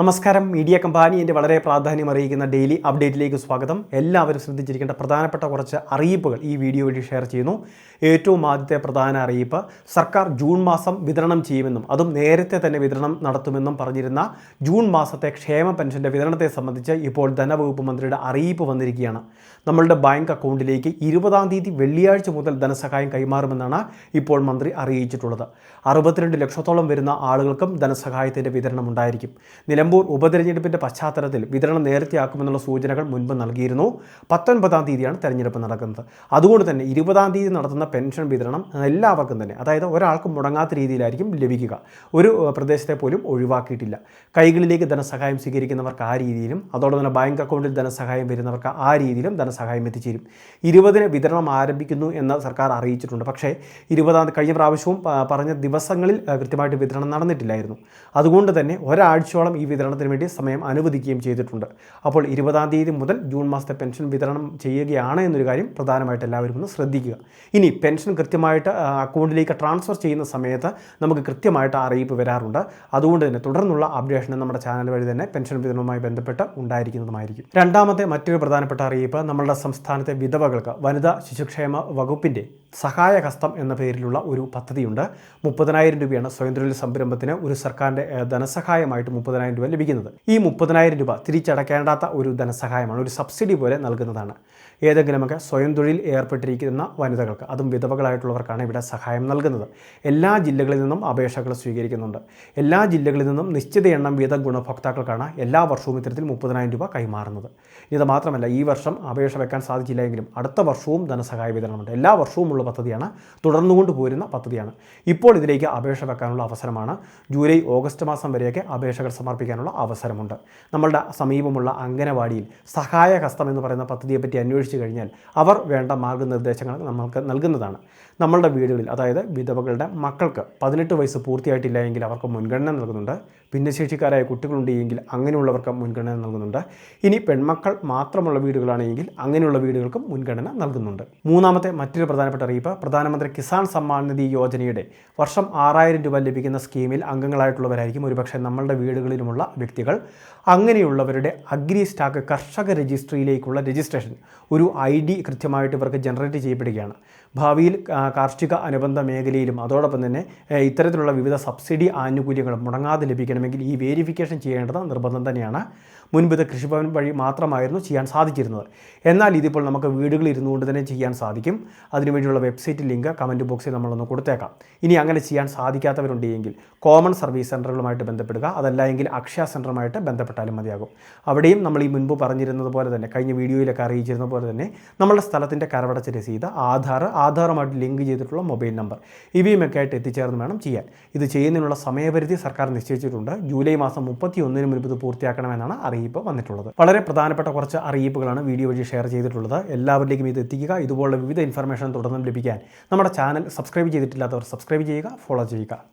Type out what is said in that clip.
നമസ്കാരം. മീഡിയ കമ്പാനി എന്റെ വളരെ പ്രാധാന്യം അറിയിക്കുന്ന ഡെയിലി അപ്ഡേറ്റിലേക്ക് സ്വാഗതം. എല്ലാവരും ശ്രദ്ധിച്ചിരിക്കേണ്ട പ്രധാനപ്പെട്ട കുറച്ച് അറിയിപ്പുകൾ ഈ വീഡിയോ വഴി ഷെയർ ചെയ്യുന്നു. ഏറ്റവും ആദ്യത്തെ പ്രധാന അറിയിപ്പ് സർക്കാർ ജൂൺ മാസം വിതരണം ചെയ്യുമെന്നും അതും നേരത്തെ തന്നെ വിതരണം നടത്തുമെന്നും പറഞ്ഞിരുന്ന ജൂൺ മാസത്തെ ക്ഷേമ പെൻഷന്റെ വിതരണത്തെ സംബന്ധിച്ച് ഇപ്പോൾ ധനവകുപ്പ് മന്ത്രിയുടെ അറിയിപ്പ് വന്നിരിക്കുകയാണ്. നമ്മളുടെ ബാങ്ക് അക്കൗണ്ടിലേക്ക് ഇരുപതാം തീയതി വെള്ളിയാഴ്ച മുതൽ ധനസഹായം കൈമാറുമെന്നാണ് ഇപ്പോൾ മന്ത്രി അറിയിച്ചിട്ടുള്ളത്. അറുപത്തിരണ്ട് ലക്ഷത്തോളം വരുന്ന ആളുകൾക്കും ധനസഹായത്തിന്റെ വിതരണം ഉണ്ടായിരിക്കും. നിലമ്പൂർ ഉപതെരഞ്ഞെടുപ്പിന്റെ പശ്ചാത്തലത്തിൽ വിതരണം നേരത്തെയാക്കുമെന്നുള്ള സൂചനകൾ മുൻപ് നൽകിയിരുന്നു. പത്തൊൻപതാം തീയതിയാണ് തെരഞ്ഞെടുപ്പ് നടക്കുന്നത്. അതുകൊണ്ട് തന്നെ ഇരുപതാം തീയതി നടത്തുന്ന പെൻഷൻ വിതരണം എല്ലാവർക്കും തന്നെ അതായത് ഒരാൾക്കും മുടങ്ങാത്ത രീതിയിലായിരിക്കും ലഭിക്കുക. ഒരു പ്രദേശത്തെ പോലും ഒഴിവാക്കിയിട്ടില്ല. കൈകളിലേക്ക് ധനസഹായം സ്വീകരിക്കുന്നവർക്ക് ആ രീതിയിലും അതോടൊപ്പം തന്നെ ബാങ്ക് അക്കൗണ്ടിൽ ധനസഹായം വരുന്നവർക്ക് ആ രീതിയിലും ധനസഹായം എത്തിച്ചേരും. ഇരുപതിന് വിതരണം ആരംഭിക്കുന്നു എന്ന് സർക്കാർ അറിയിച്ചിട്ടുണ്ട്. പക്ഷേ ഇരുപതാം കഴിഞ്ഞ പ്രാവശ്യവും പറഞ്ഞ ദിവസങ്ങളിൽ കൃത്യമായിട്ട് വിതരണം നടന്നിട്ടില്ലായിരുന്നു. അതുകൊണ്ട് തന്നെ ഒരാഴ്ചയോളം ഈ വിതരണത്തിന് വേണ്ടി സമയം അനുവദിക്കുകയും ചെയ്തിട്ടുണ്ട്. അപ്പോൾ ഇരുപതാം തീയതി മുതൽ ജൂൺ മാസത്തെ പെൻഷൻ വിതരണം ചെയ്യുകയാണ് എന്നൊരു കാര്യം പ്രധാനമായിട്ട് എല്ലാവരും ഒന്ന് ശ്രദ്ധിക്കുക. ഇനി പെൻഷൻ കൃത്യമായിട്ട് അക്കൗണ്ടിലേക്ക് ട്രാൻസ്ഫർ ചെയ്യുന്ന സമയത്ത് നമുക്ക് കൃത്യമായിട്ട് അറിയിപ്പ് വരാറുണ്ട്. അതുകൊണ്ട് തന്നെ തുടർന്നുള്ള അപ്ഡേഷൻ നമ്മുടെ ചാനൽ വഴി തന്നെ പെൻഷൻ വിതരണവുമായി ബന്ധപ്പെട്ട് ഉണ്ടായിരിക്കുന്നതുമായിരിക്കും. രണ്ടാമത്തെ മറ്റൊരു പ്രധാനപ്പെട്ട അറിയിപ്പ് നമ്മളുടെ സംസ്ഥാനത്തെ വിധവകൾക്ക് വനിതാ ശിശുക്ഷേമ വകുപ്പിന്റെ സഹായഹസ്തം എന്ന പേരിലുള്ള ഒരു പദ്ധതിയുണ്ട്. മുപ്പതിനായിരം രൂപയാണ് സ്വയം തൊഴിൽ സംരംഭത്തിന് ഒരു സർക്കാരിന്റെ ധനസഹായമായിട്ട് മുപ്പതിനായിരം രൂപ ലഭിക്കുന്നത്. ഈ മുപ്പതിനായിരം രൂപ തിരിച്ചടക്കേണ്ടാത്ത ഒരു ധനസഹായമാണ് ഒരു സബ്സിഡി പോലെ നൽകുന്നതാണ്. ഏതെങ്കിലുമൊക്കെ സ്വയം തൊഴിൽ ഏർപ്പെട്ടിരിക്കുന്ന വനിതകൾക്ക് അതും വിധവകളായിട്ടുള്ളവർക്കാണ് ഇവിടെ സഹായം നൽകുന്നത്. എല്ലാ ജില്ലകളിൽ നിന്നും അപേക്ഷകൾ സ്വീകരിക്കുന്നുണ്ട്. എല്ലാ ജില്ലകളിൽ നിന്നും നിശ്ചിത എണ്ണം വീതം ഗുണഭോക്താക്കൾക്കാണ് എല്ലാ വർഷവും ഇത്തരത്തിൽ മുപ്പതിനായിരം രൂപ കൈമാറുന്നത്. ഇത് മാത്രമല്ല ഈ വർഷം അപേക്ഷ വെക്കാൻ സാധിച്ചില്ല എങ്കിലും അടുത്ത വർഷവും ധനസഹായ വിതരണമുണ്ട്. എല്ലാ വർഷവും ഉള്ള പദ്ധതിയാണ് തുടർന്നുകൊണ്ട് പോരുന്ന പദ്ധതിയാണ്. ഇപ്പോൾ ഇതിലേക്ക് അപേക്ഷ വെക്കാനുള്ള അവസരമാണ് ജൂലൈ ഓഗസ്റ്റ് മാസം വരെയൊക്കെ അപേക്ഷകൾ സമർപ്പിക്കാനുള്ള അവസരമുണ്ട്. നമ്മളുടെ സമീപമുള്ള അംഗനവാടിയിൽ സഹായ ഹസ്തം എന്ന് പറയുന്ന പദ്ധതിയെപ്പറ്റി അന്വേഷിച്ചു കഴിഞ്ഞാൽ അവർ വേണ്ട മാർഗനിർദ്ദേശങ്ങൾ നമ്മൾക്ക് നൽകുന്നതാണ്. നമ്മളുടെ വീടുകളിൽ അതായത് വിധവകളുടെ മക്കൾക്ക് പതിനെട്ട് വയസ്സ് പൂർത്തിയായിട്ടില്ല എങ്കിൽ അവർക്ക് മുൻഗണന നൽകുന്നുണ്ട്. ഭിന്നശേഷിക്കാരായ കുട്ടികളുണ്ട് എങ്കിൽ അങ്ങനെയുള്ളവർക്ക് മുൻഗണന നൽകുന്നുണ്ട്. ഇനി പെൺമക്കൾ മാത്രമുള്ള വീടുകളാണെങ്കിൽ അങ്ങനെയുള്ള വീടുകൾക്കും മുൻഗണന നൽകുന്നുണ്ട്. മൂന്നാമത്തെ മറ്റൊരു പ്രധാനപ്പെട്ട അറിയിപ്പ് പ്രധാനമന്ത്രി കിസാൻ സമ്മാൻ നിധി യോജനയുടെ വർഷം ആറായിരം രൂപ ലഭിക്കുന്ന സ്കീമിൽ അംഗങ്ങളായിട്ടുള്ളവരായിരിക്കും ഒരുപക്ഷെ നമ്മളുടെ വീടുകളിലുമുള്ള വ്യക്തികൾ. അങ്ങനെയുള്ളവരുടെ അഗ്രി സ്റ്റാക്ക് കർഷക രജിസ്ട്രിയിലേക്കുള്ള രജിസ്ട്രേഷൻ ഒരു ഐ ഡി കൃത്യമായിട്ട് ഇവർക്ക് ജനറേറ്റ് ചെയ്യപ്പെടുകയാണ്. ഭാവിയിൽ കാർഷിക അനുബന്ധ മേഖലയിലും അതോടൊപ്പം തന്നെ ഇത്തരത്തിലുള്ള വിവിധ സബ്സിഡി ആനുകൂല്യങ്ങളും മുടങ്ങാതെ ലഭിക്കണമെങ്കിൽ ഈ വേരിഫിക്കേഷൻ ചെയ്യേണ്ടത് നിർബന്ധം തന്നെയാണ്. മുൻപ് ഇത് കൃഷിഭവൻ വഴി മാത്രമായിരുന്നു ചെയ്യാൻ സാധിച്ചിരുന്നത്. എന്നാൽ ഇതിപ്പോൾ നമുക്ക് വീടുകളിൽ ഇരുന്നുകൊണ്ട് തന്നെ ചെയ്യാൻ സാധിക്കും. അതിനുവേണ്ടിയുള്ള വെബ്സൈറ്റ് ലിങ്ക് കമന്റ് ബോക്സിൽ നമ്മളൊന്ന് കൊടുത്തേക്കാം. ഇനി അങ്ങനെ ചെയ്യാൻ സാധിക്കാത്തവരുണ്ടെങ്കിൽ കോമൺ സർവീസ് സെന്ററുകളുമായിട്ട് ബന്ധപ്പെടുക. അതല്ല എങ്കിൽ അക്ഷയ സെന്ററുമായിട്ട് ബന്ധപ്പെട്ടാലും മതിയാകും. അവിടെയും നമ്മൾ ഈ മുൻപ് പറഞ്ഞിരുന്നത് പോലെ തന്നെ കഴിഞ്ഞ വീഡിയോയിലൊക്കെ അറിയിച്ചിരുന്ന പോലെ തന്നെ നമ്മുടെ സ്ഥലത്തിന്റെ കരവടച്ച രസീത് ആധാർ ആധാറുമായിട്ട് ലിങ്ക് ചെയ്തിട്ടുള്ള മൊബൈൽ നമ്പർ. ഇവയുമൊക്കെ ആയിട്ട് എത്തിച്ചേർന്ന് വേണം ചെയ്യാൻ. ഇത് ചെയ്യുന്നതിനുള്ള സമയപരിധി സർക്കാർ നിശ്ചയിച്ചിട്ടുണ്ട്. ജൂലൈ മാസം മുപ്പത്തി ഒന്നിന് മുൻപ് ഇത് പൂർത്തിയാക്കണമെന്നാണ് അറിയിപ്പ് വന്നിട്ടുള്ളത്. വളരെ പ്രധാനപ്പെട്ട കുറച്ച് അറിയിപ്പുകളാണ് വീഡിയോ വഴി ഷെയർ ചെയ്തിട്ടുള്ളത്. എല്ലാവരിലേക്കും ഇത് എത്തിക്കുക. ഇതുപോലുള്ള വിവിധ ഇൻഫർമേഷൻ തുടർന്നും ലഭിക്കാൻ നമ്മുടെ ചാനൽ സബ്സ്ക്രൈബ് ചെയ്തിട്ടില്ലാത്തവർ സബ്സ്ക്രൈബ് ചെയ്യുക ഫോളോ ചെയ്യുക.